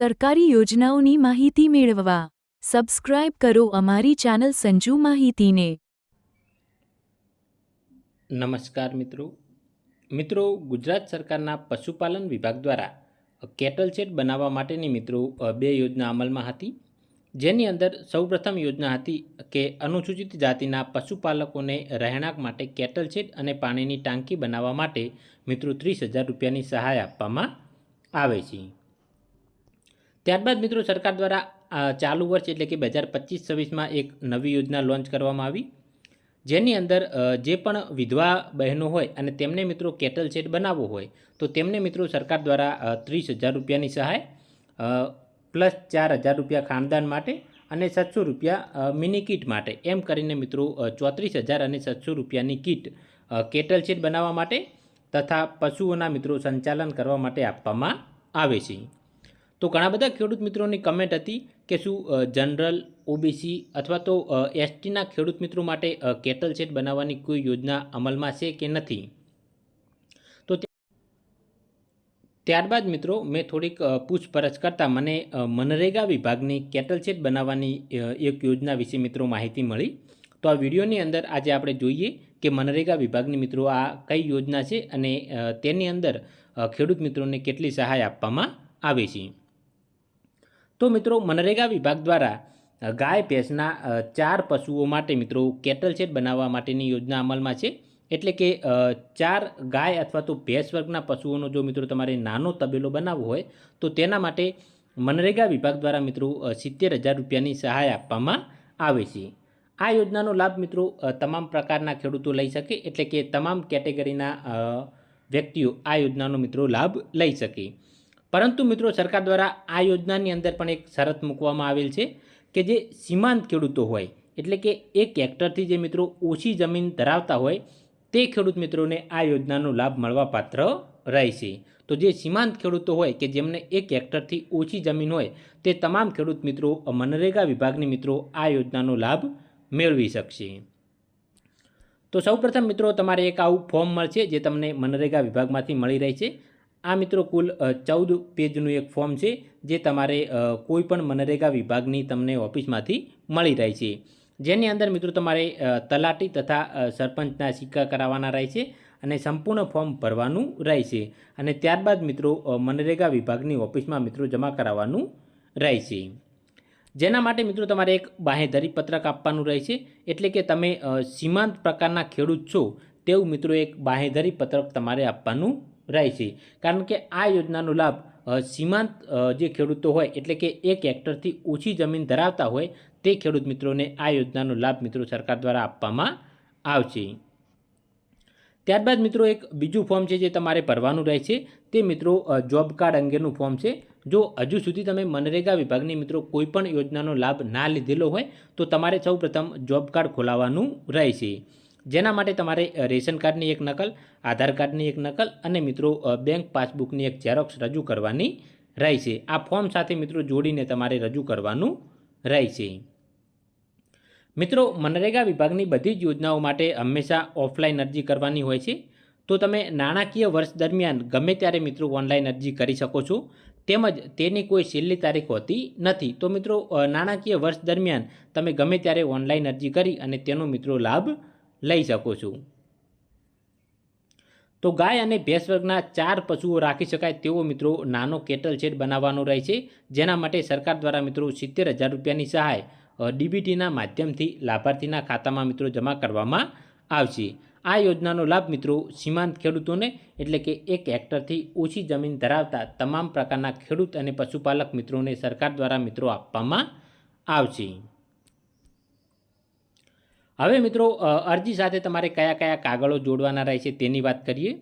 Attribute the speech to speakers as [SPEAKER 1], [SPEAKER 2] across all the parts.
[SPEAKER 1] સરકારી યોજનાઓની માહિતી મેળવવા સબસ્ક્રાઇબ કરો અમારી ચેનલ સંજુ માહિતીને.
[SPEAKER 2] નમસ્કાર મિત્રો. મિત્રો, ગુજરાત સરકારના પશુપાલન વિભાગ દ્વારા કેટલ શેડ બનાવવા માટેની મિત્રો બે યોજના અમલમાં હતી. જેની અંદર સૌપ્રથમ યોજના હતી કે અનુસૂચિત જાતિના પશુપાલકોને રહેણાંક માટે કેટલ શેડ અને પાણીની ટાંકી બનાવવા માટે મિત્રો ત્રીસ હજાર રૂપિયાની સહાય આપવામાં આવે છે. ત્યારબાદ મિત્રો સરકાર દ્વારા ચાલુ વર્ષ એટલે કે બે હજાર પચીસ છવ્વીસમાં એક નવી યોજના લોન્ચ કરવામાં આવી. જેની અંદર જે પણ વિધવા બહેનો હોય અને તેમને મિત્રો કેટલ સેટ બનાવવો હોય, તો તેમને મિત્રો સરકાર દ્વારા ત્રીસ હજાર રૂપિયાની સહાય પ્લસ ચાર હજાર રૂપિયા ખાનદાન માટે અને સાતસો રૂપિયા મિની કીટ માટે. એમ કરીને મિત્રો ચોત્રીસ હજાર અને સાતસો રૂપિયાની કીટ કેટલ સેટ બનાવવા માટે તથા પશુઓના મિત્રો સંચાલન કરવા માટે આપવામાં આવે છે. તો ઘણા બધા ખેડૂત મિત્રોની કમેન્ટ હતી કે શું જનરલ ઓબીસી અથવા તો એસટીના ખેડૂત મિત્રો માટે કેટલ સેટ બનાવવાની કોઈ યોજના અમલમાં છે કે નથી? તો ત્યારબાદ મિત્રો મેં થોડીક પૂછપરછ કરતાં મને મનરેગા વિભાગની કેટલ સેટ બનાવવાની એક યોજના વિશે મિત્રો માહિતી મળી. તો આ વિડીયોની અંદર આજે આપણે જોઈએ કે મનરેગા વિભાગની મિત્રો આ કઈ યોજના છે અને તેની અંદર ખેડૂત મિત્રોને કેટલી સહાય આપવામાં આવે છે. તો મિત્રો મનરેગા વિભાગ દ્વારા ગાય ભેંસના ચાર પશુઓ માટે મિત્રો કેટલ શેડ બનાવવા માટેની યોજના અમલમાં છે? એટલે કે ચાર ગાય અથવા તો ભેંસ વર્ગના પશુઓનો જો મિત્રો તમારે નાનો તબેલો બનાવવો હોય, તો તેના માટે મનરેગા વિભાગ દ્વારા મિત્રો સિત્તેર હજાર રૂપિયાની સહાય આપવામાં આવે છે. આ યોજનાનો લાભ મિત્રો તમામ પ્રકારના ખેડૂતો લઈ શકે, એટલે કે તમામ કેટેગરીના વ્યક્તિઓ આ યોજનાનો મિત્રો લાભ લઈ શકે. પરંતુ મિત્રો સરકાર દ્વારા આ યોજનાની અંદર પણ એક શરત મૂકવામાં આવેલ છે કે જે સીમાંત ખેડૂતો હોય, એટલે કે એક હેક્ટરથી જે મિત્રો ઓછી જમીન ધરાવતા હોય, તે ખેડૂત મિત્રોને આ યોજનાનો લાભ મળવાપાત્ર રહેશે. તો જે સીમાંત ખેડૂતો હોય કે જેમને એક હેક્ટરથી ઓછી જમીન હોય, તે તમામ ખેડૂત મિત્રો મનરેગા વિભાગની મિત્રો આ યોજનાનો લાભ મેળવી શકશે. તો સૌપ્રથમ મિત્રો તમારે એક આવું ફોર્મ મળશે જે તમને મનરેગા વિભાગમાંથી મળી રહે છે. આ મિત્રો કુલ ચૌદ પેજનું એક ફોર્મ છે, જે તમારે કોઈપણ મનરેગા વિભાગની તમને ઓફિસમાંથી મળી રહે છે. જેની અંદર મિત્રો તમારે તલાટી તથા સરપંચના સિક્કા કરાવવાના રહે છે અને સંપૂર્ણ ફોર્મ ભરવાનું રહેશે અને ત્યારબાદ મિત્રો મનરેગા વિભાગની ઓફિસમાં મિત્રો જમા કરાવવાનું રહેશે જેના માટે મિત્રો તમારે એક બાહેધરી પત્રક આપવાનું રહેશે એટલે કે તમે સીમાંત પ્રકારના ખેડૂત છો તેવું મિત્રો એક બાહેધરી પત્રક તમારે આપવાનું રહેશે કારણ કે આ યોજનાનો લાભ સીમાંત જે ખેડૂતો હોય, એટલે કે એક હેક્ટરથી ઓછી જમીન ધરાવતા હોય, તે ખેડૂત મિત્રોને આ યોજનાનો લાભ મિત્રો સરકાર દ્વારા આપવામાં આવશે. ત્યારબાદ મિત્રો એક બીજું ફોર્મ છે જે તમારે ભરવાનું રહે છે, તે મિત્રો જોબ કાર્ડ અંગેનું ફોર્મ છે. જો હજુ સુધી તમે મનરેગા વિભાગની મિત્રો કોઈ પણ યોજનાનો લાભ ના લીધેલો હોય, તો તમારે સૌપ્રથમ જોબ કાર્ડ ખોલાવવાનું રહેશે. જેના માટે તમારે રેશન કાર્ડની એક નકલ, આધાર કાર્ડની એક નકલ અને મિત્રો બેંક પાસબુકની એક ઝેરોક્સ રજૂ કરવાની રહેશે આ ફોર્મ સાથે મિત્રો જોડીને તમારે રજૂ કરવાનું રહેશે મિત્રો, મનરેગા વિભાગની બધી જ યોજનાઓ માટે હંમેશા ઓફલાઈન અરજી કરવાની હોય છે. તો તમે નાણાકીય વર્ષ દરમિયાન ગમે ત્યારે મિત્રો ઓનલાઈન અરજી કરી શકો છો. તેમજ તેની કોઈ છેલ્લી તારીખ હોતી નથી. તો મિત્રો નાણાકીય વર્ષ દરમિયાન તમે ગમે ત્યારે ઓનલાઈન અરજી કરી અને તેનો મિત્રો લાભ લઈ શકો છો. તો ગાય અને ભેંસ વર્ગના ચાર પશુઓ રાખી શકાય તેવો મિત્રો નાનો કેટલ શેડ બનાવવાનો રહે છે, જેના માટે સરકાર દ્વારા મિત્રો સિત્તેર હજાર રૂપિયાની સહાય ડીબીટીના માધ્યમથી લાભાર્થીના ખાતામાં મિત્રો જમા કરવામાં આવશે. આ યોજનાનો લાભ મિત્રો સીમાંત ખેડૂતોને એટલે કે એક હેક્ટરથી ઓછી જમીન ધરાવતા તમામ પ્રકારના ખેડૂત અને પશુપાલક મિત્રોને સરકાર દ્વારા મિત્રો આપવામાં આવશે. હવે મિત્રો અરજી સાથે તમારે કયા કયા કાગળો જોડવાના રહેશે તેની વાત કરીએ.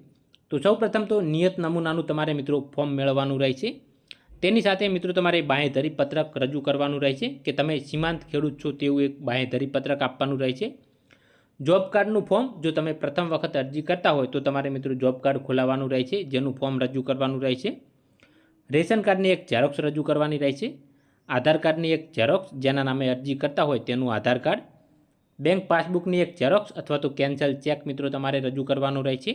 [SPEAKER 2] તો સૌપ્રથમ તો નિયત નમૂનાનું તમારે મિત્રો ફોર્મ મેળવવાનું રહેશે. તેની સાથે મિત્રો તમારે બાંહેધરી પત્રક રજૂ કરવાનું રહેશે, કે તમે સીમાંત ખેડૂત છો તેવું એક બાંહેધરી પત્રક આપવાનું રહેશે. જોબ કાર્ડનું ફોર્મ, જો તમે પ્રથમ વખત અરજી કરતા હોય તો તમારે મિત્રો જોબ કાર્ડ ખોલાવવાનું રહેશે, જેનું ફોર્મ રજૂ કરવાનું રહેશે. રેશન કાર્ડની એક ઝેરોક્સ રજૂ કરવાની રહેશે. આધાર કાર્ડની એક ઝેરોક્સ, જેના નામે અરજી કરતા હોય તેનું આધાર કાર્ડ. બેંક પાસબુકની એક ઝેરોક્સ અથવા તો કેન્સલ ચેક મિત્રો તમારે રજૂ કરવાનો રહેશે.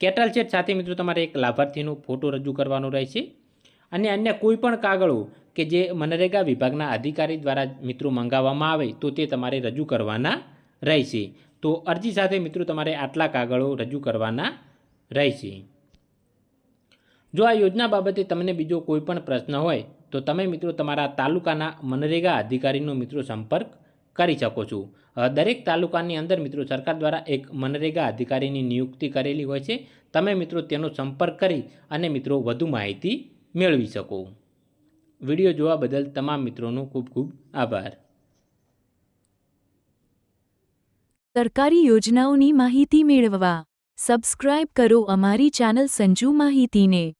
[SPEAKER 2] કેટલ શેટ સાથે મિત્રો તમારે એક લાભાર્થીનો ફોટો રજૂ કરવાનો રહેશે. અને અન્ય કોઈ પણ કાગળો કે જે મનરેગા વિભાગના અધિકારી દ્વારા મિત્રો મંગાવવામાં આવે તો તે તમારે રજૂ કરવાના રહેશે. તો અરજી સાથે મિત્રો તમારે આટલા કાગળો રજૂ કરવાના રહેશે. જો આ યોજના બાબતે તમને બીજો કોઈ પણ પ્રશ્ન હોય તો તમે મિત્રો તમારા તાલુકાના મનરેગા અધિકારીનો મિત્રો સંપર્ક કરી શકો છો. દરેક તાલુકાની અંદર મિત્રો સરકાર દ્વારા એક મનરેગા અધિકારીની નિયુક્તિ કરેલી હોય છે. તમે મિત્રો તેનો સંપર્ક કરી અને મિત્રો વધુ માહિતી મેળવી શકો. વીડિયો જોવા બદલ તમામ મિત્રોનો ખૂબ ખૂબ આભાર.
[SPEAKER 1] સરકારી યોજનાઓની માહિતી મેળવવા સબસ્ક્રાઇબ કરો અમારી ચેનલ સંજુ માહિતીને.